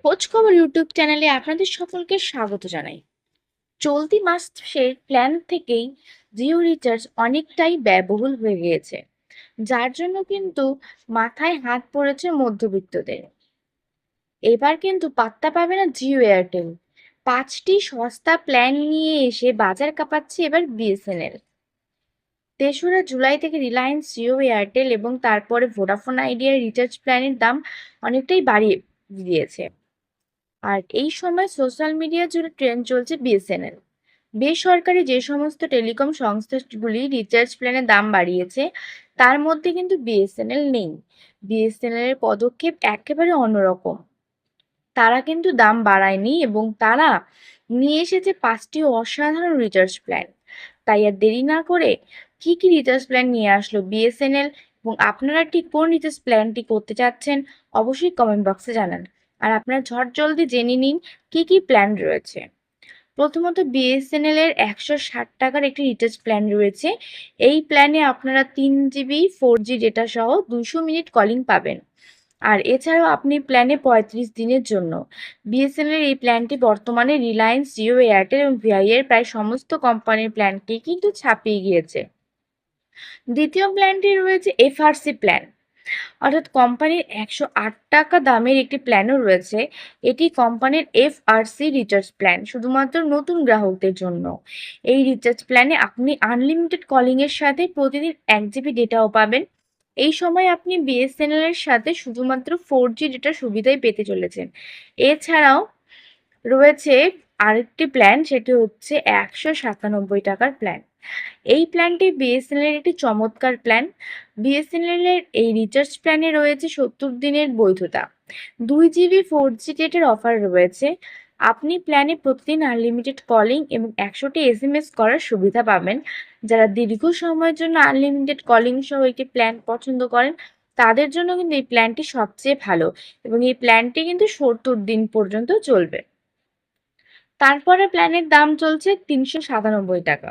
খোঁজ খবর ইউটিউব চ্যানেলে আপনাদের সকলকে স্বাগত জানাই। চলতি মাসের প্ল্যান থেকেই জিও রিচার্জ অনেকটাই ব্যয়বহুল হয়ে গিয়েছে, যার জন্য কিন্তু মাথায় হাত পড়েছে মধ্যবিত্তদের। এবার কিন্তু পাত্তা পাবে না জিও এয়ারটেল। পাঁচটি সস্তা প্ল্যান নিয়ে এসে বাজার কাঁপাচ্ছে এবার বিএসএনএল। তেসরা জুলাই থেকে রিলায়েন্স জিও এয়ারটেল এবং তারপরে ভোডাফোন আইডিয়ার রিচার্জ প্ল্যানের দাম অনেকটাই বাড়িয়ে দিয়েছে। আর এই সময় সোশ্যাল মিডিয়া জুড়ে ট্রেন্ড চলছে বিএসএনএল বেসরকারি যে সমস্ত টেলিকম সংস্থাগুলি রিচার্জ প্ল্যানের দাম বাড়িয়েছে, তার মধ্যে কিন্তু বিএসএনএল নেই। বিএসএনএল এর পদক্ষেপ একেবারে অন্যরকম। তারা কিন্তু দাম বাড়ায়নি এবং তারা নিয়ে এসেছে পাঁচটি অসাধারণ রিচার্জ প্ল্যান তাই আর দেরি না করে কি কি রিচার্জ প্ল্যান নিয়ে আসলো বিএসএনএল এবং আপনারা ঠিক কোন রিচার্জ প্ল্যানটি করতে চাচ্ছেন, অবশ্যই কমেন্ট বক্সে জানান। আর আপনারা ঝট জলদি জেনে নিন কি কি প্ল্যান রয়েছে। প্রথমত বিএসএনএল এর একশো ষাট টাকার একটি রিচার্জ প্ল্যান রয়েছে। এই প্ল্যানে আপনারা তিন জিবি ফোর জি ডেটা সহ দুশো মিনিট কলিং পাবেন। আর এছাড়াও আপনি প্ল্যানে পঁয়ত্রিশ দিনের জন্য। বিএসএনএল এই প্ল্যানটি বর্তমানে রিলায়েন্স জিও এয়ারটেল এবং ভিআই এর প্রায় সমস্ত কোম্পানির প্ল্যানকে কিন্তু ছাপিয়ে গিয়েছে। দ্বিতীয় প্ল্যানটি রয়েছে এফআরসি প্ল্যান অর্থাৎ কোম্পানির একশো আট টাকা দামের একটি প্ল্যানও রয়েছে। এটি কোম্পানির এফআরসি রিচার্জ প্ল্যান, শুধুমাত্র নতুন গ্রাহকদের জন্য। এই রিচার্জ প্ল্যানে আপনি আনলিমিটেড কলিংয়ের সাথে প্রতিদিন এক জিবি ডেটাও পাবেন। এই সময় আপনি বিএসএনএল এর সাথে শুধুমাত্র ফোর জি ডেটার সুবিধাই পেতে চলেছেন। এছাড়াও রয়েছে আরেকটি প্ল্যান সেটি হচ্ছে একশো সাতানব্বই টাকার প্ল্যান এই প্ল্যানটি বিএসএনএল একটি চমৎকার প্ল্যান বিএসএনএল এর এই রিচার্জ প্ল্যানে রয়েছে সত্তর দিনের বৈধতা। দুই জিবি ফোর জি ডেটের অফার রয়েছে। আপনি প্ল্যানে প্রতিদিন আনলিমিটেড কলিং এবং একশোটি এস এম করার সুবিধা পাবেন। যারা দীর্ঘ সময়ের জন্য আনলিমিটেড কলিং সহ একটি প্ল্যান পছন্দ করেন, তাদের জন্য কিন্তু এই প্ল্যানটি সবচেয়ে ভালো এবং এই প্ল্যানটি কিন্তু সত্তর দিন পর্যন্ত চলবে। তারপরে প্ল্যানের দাম চলছে তিনশো সাতানব্বই টাকা।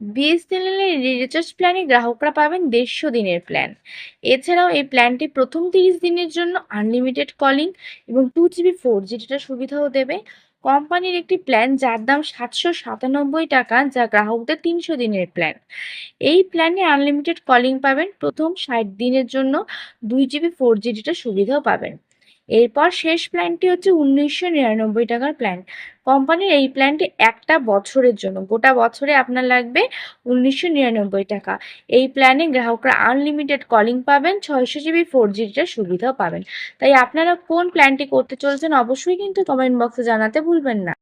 বিএসএনএল এর রিচার্জ প্ল্যানে গ্রাহকরা পাবেন দেড়শো দিনের প্ল্যান এছাড়াও এই প্ল্যানটি প্রথম তিরিশ দিনের জন্য আনলিমিটেড কলিং এবং two GB four G data সুবিধাও দেবে। কোম্পানির একটি প্ল্যান যার দাম সাতশো সাতানব্বই টাকা, যা গ্রাহকদের তিনশো দিনের প্ল্যান এই প্ল্যানে আনলিমিটেড কলিং পাবেন। প্রথম ষাট দিনের জন্য দুই জিবি ফোর জি ডেটা সুবিধাও পাবেন। এরপর শেষ প্ল্যানটি হচ্ছে উনিশশো নিরানব্বই টাকার প্ল্যান কোম্পানির এই প্ল্যানটি একটা বছরের জন্য, গোটা বছরে আপনার লাগবে উনিশশো নিরানব্বই টাকা। এই প্ল্যানে গ্রাহকরা আনলিমিটেড কলিং পাবেন, ছয়শো জিবি ফোর জিটা সুবিধাও পাবেন। তাই আপনারা কোন প্ল্যানটি করতে চলছেন অবশ্যই কিন্তু কমেন্ট বক্সে জানাতে ভুলবেন না।